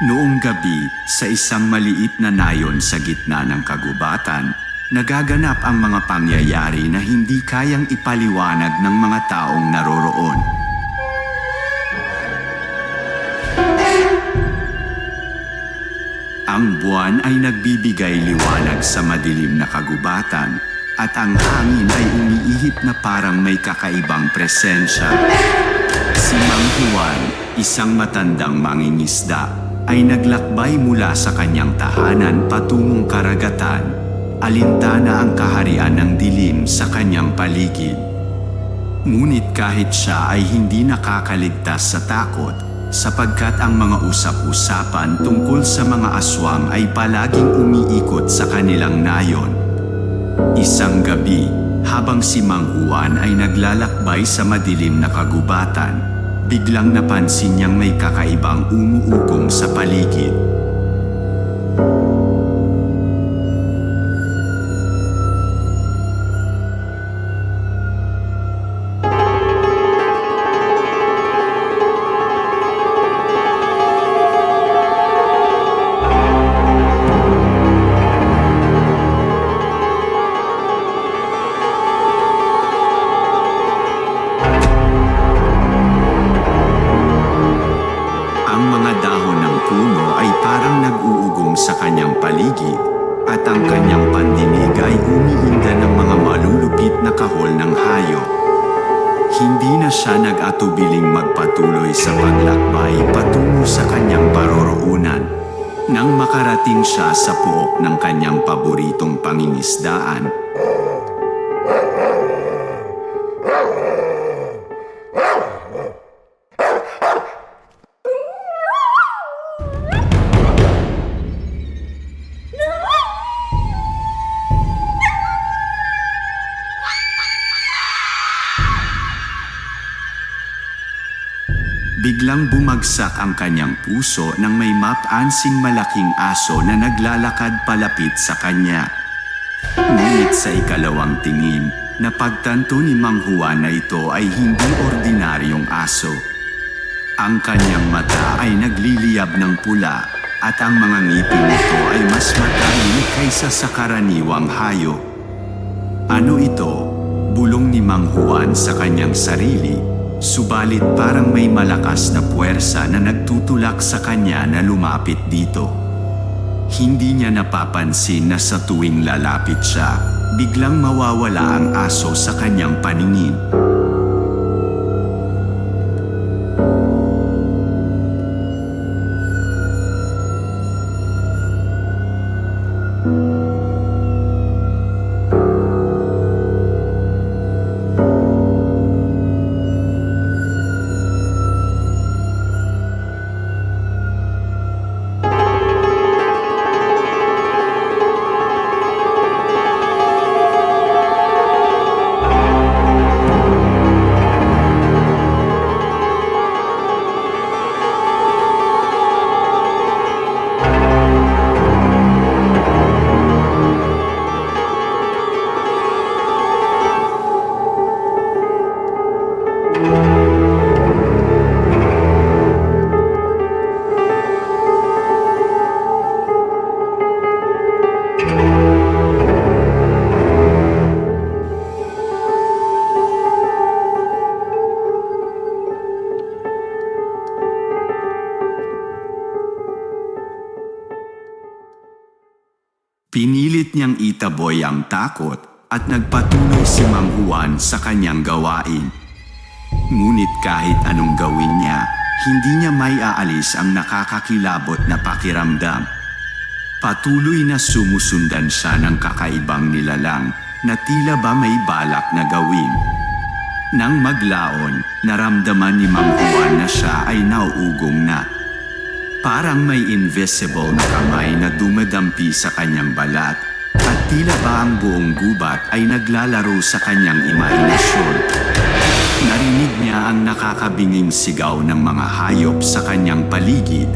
Noong gabi, sa isang maliit na nayon sa gitna ng kagubatan, nagaganap ang mga pangyayari na hindi kayang ipaliwanag ng mga taong naroroon. Ang buwan ay nagbibigay liwanag sa madilim na kagubatan at ang hangin ay umiihip na parang may kakaibang presensya. Si Mang Juan, isang matandang mangingisda, ay naglakbay mula sa kanyang tahanan patungong karagatan. Alintana ang kaharian ng dilim sa kanyang paligid. Ngunit kahit siya ay hindi nakakaligtas sa takot, sapagkat ang mga usap-usapan tungkol sa mga aswang ay palaging umiikot sa kanilang nayon. Isang gabi, habang si Mang Juan ay naglalakbay sa madilim na kagubatan, biglang napansin niyang may kakaibang umuugong sa paligid. Ang mga dahon ng puno ay parang nag-uugong sa kanyang paligid at ang kanyang pandinig ay umiinda ng mga malulupit na kahol ng hayop. Hindi na siya nag-atubiling magpatuloy sa paglakbay patungo sa kanyang paroroonan. Nang makarating siya sa puok ng kanyang paboritong pangingisdaan, Biglang bumagsak ang kanyang puso nang may mapansing malaking aso na naglalakad palapit sa kanya. Ngunit sa ikalawang tingin, napagtanto ni Mang Juan na ito ay hindi ordinaryong aso. Ang kanyang mata ay nagliliyab ng pula at ang mga ngipin nito ay mas matalim kaysa sa karaniwang hayop. Ano ito? Bulong ni Mang Juan sa kanyang sarili, subalit parang may malakas na puwersa na nagtutulak sa kanya na lumapit dito. Hindi niya napapansin na sa tuwing lalapit siya, biglang mawawala ang aso sa kanyang paningin. Pinilit niyang itaboy ang takot at nagpatuloy si Mang Juan sa kanyang gawain. Ngunit kahit anong gawin niya, hindi niya may aalis ang nakakakilabot na pakiramdam. Patuloy na sumusundan siya ng kakaibang nilalang na tila ba may balak na gawin. Nang maglaon, naramdaman ni Mang Juan na siya ay nauugong na. Parang may invisible na kamay na dumadampi sa kanyang balat at tila ba ang buong gubat ay naglalaro sa kanyang imahinasyon. Narinig niya ang nakakabinging sigaw ng mga hayop sa kanyang paligid.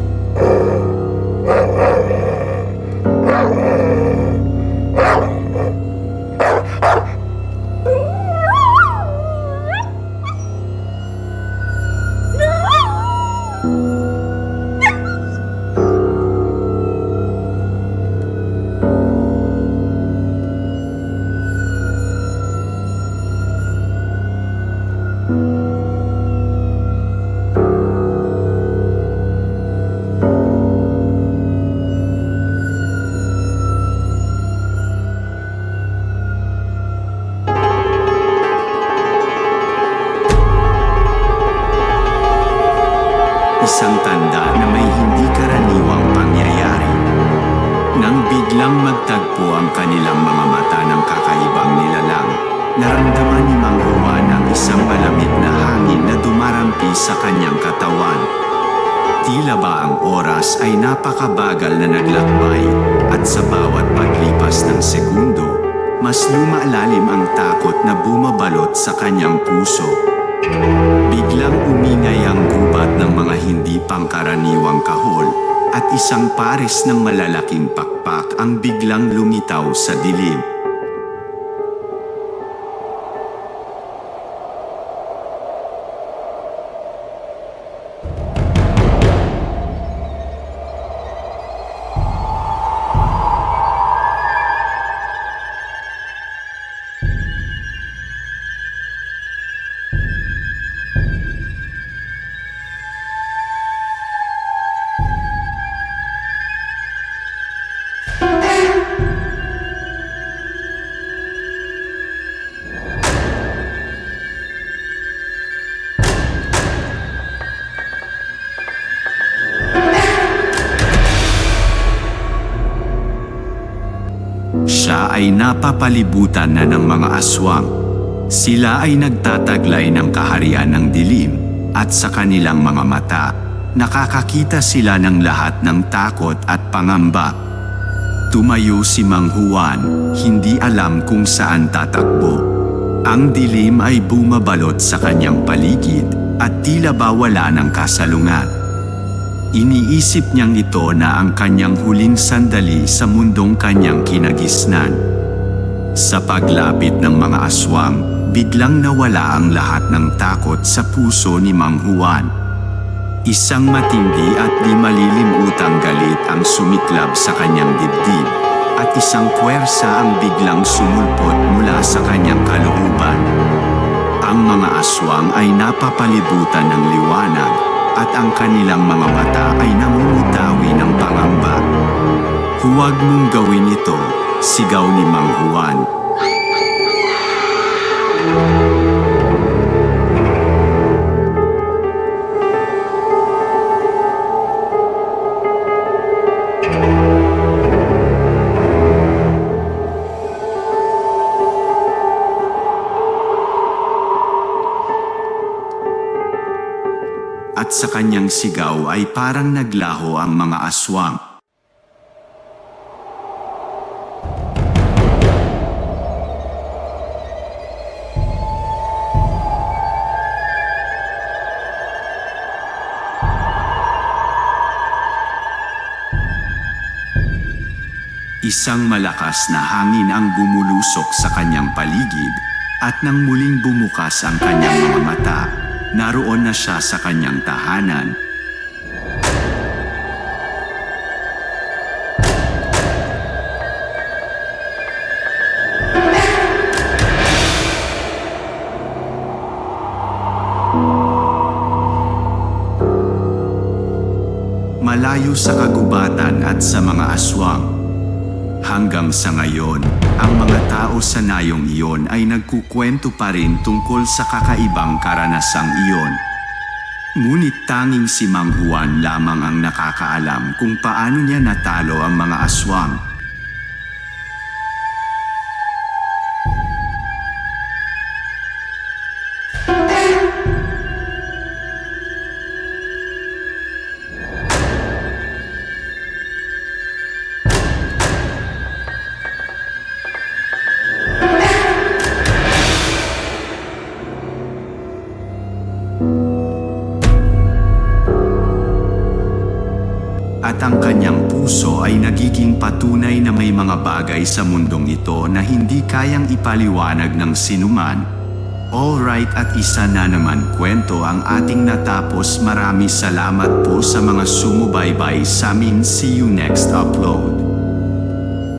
Naramdaman ni Mang Juan ang isang malamig na hangin na dumarampi sa kanyang katawan. Tila ba ang oras ay napakabagal na naglakbay at sa bawat paglipas ng segundo, mas lumalalim ang takot na bumabalot sa kanyang puso. Biglang umingay ang gubat ng mga hindi pangkaraniwang kahol at isang pares ng malalaking pakpak ang biglang lumitaw sa dilim. Napapalibutan na ng mga aswang. Sila ay nagtataglay ng kaharian ng dilim at sa kanilang mga mata, nakakakita sila ng lahat ng takot at pangamba. Tumayo si Mang Juan, hindi alam kung saan tatakbo. Ang dilim ay bumabalot sa kanyang paligid at tila ba wala ng kasalungat. Iniisip niyang ito na ang kanyang huling sandali sa mundong kanyang kinagisnan. Sa paglapit ng mga aswang, biglang nawala ang lahat ng takot sa puso ni Mang Juan. Isang matindi at di malilimutang galit ang sumiklab sa kanyang dibdib at isang puwersa ang biglang sumulpot mula sa kanyang kalooban. Ang mga aswang ay napapalibutan ng liwanag at ang kanilang mga mata ay namumutawi ng pangamba. Huwag mong gawin ito, sigaw ni Mang Juan. At sa kanyang sigaw ay parang naglaho ang mga aswang. Isang malakas na hangin ang bumulusok sa kanyang paligid at nang muling bumukas ang kanyang mga mata, naroon na siya sa kanyang tahanan. Malayo sa kagubatan at sa mga aswang. Hanggang sa ngayon, ang mga tao sa nayong iyon ay nagkukwento pa rin tungkol sa kakaibang karanasang iyon. Ngunit tanging si Mang Juan lamang ang nakakaalam kung paano niya natalo ang mga aswang. At ang kanyang puso ay nagiging patunay na may mga bagay sa mundong ito na hindi kayang ipaliwanag ng sinuman. Alright at isa na naman kwento ang ating natapos. Marami salamat po sa mga sumubaybay sa amin. See you next upload.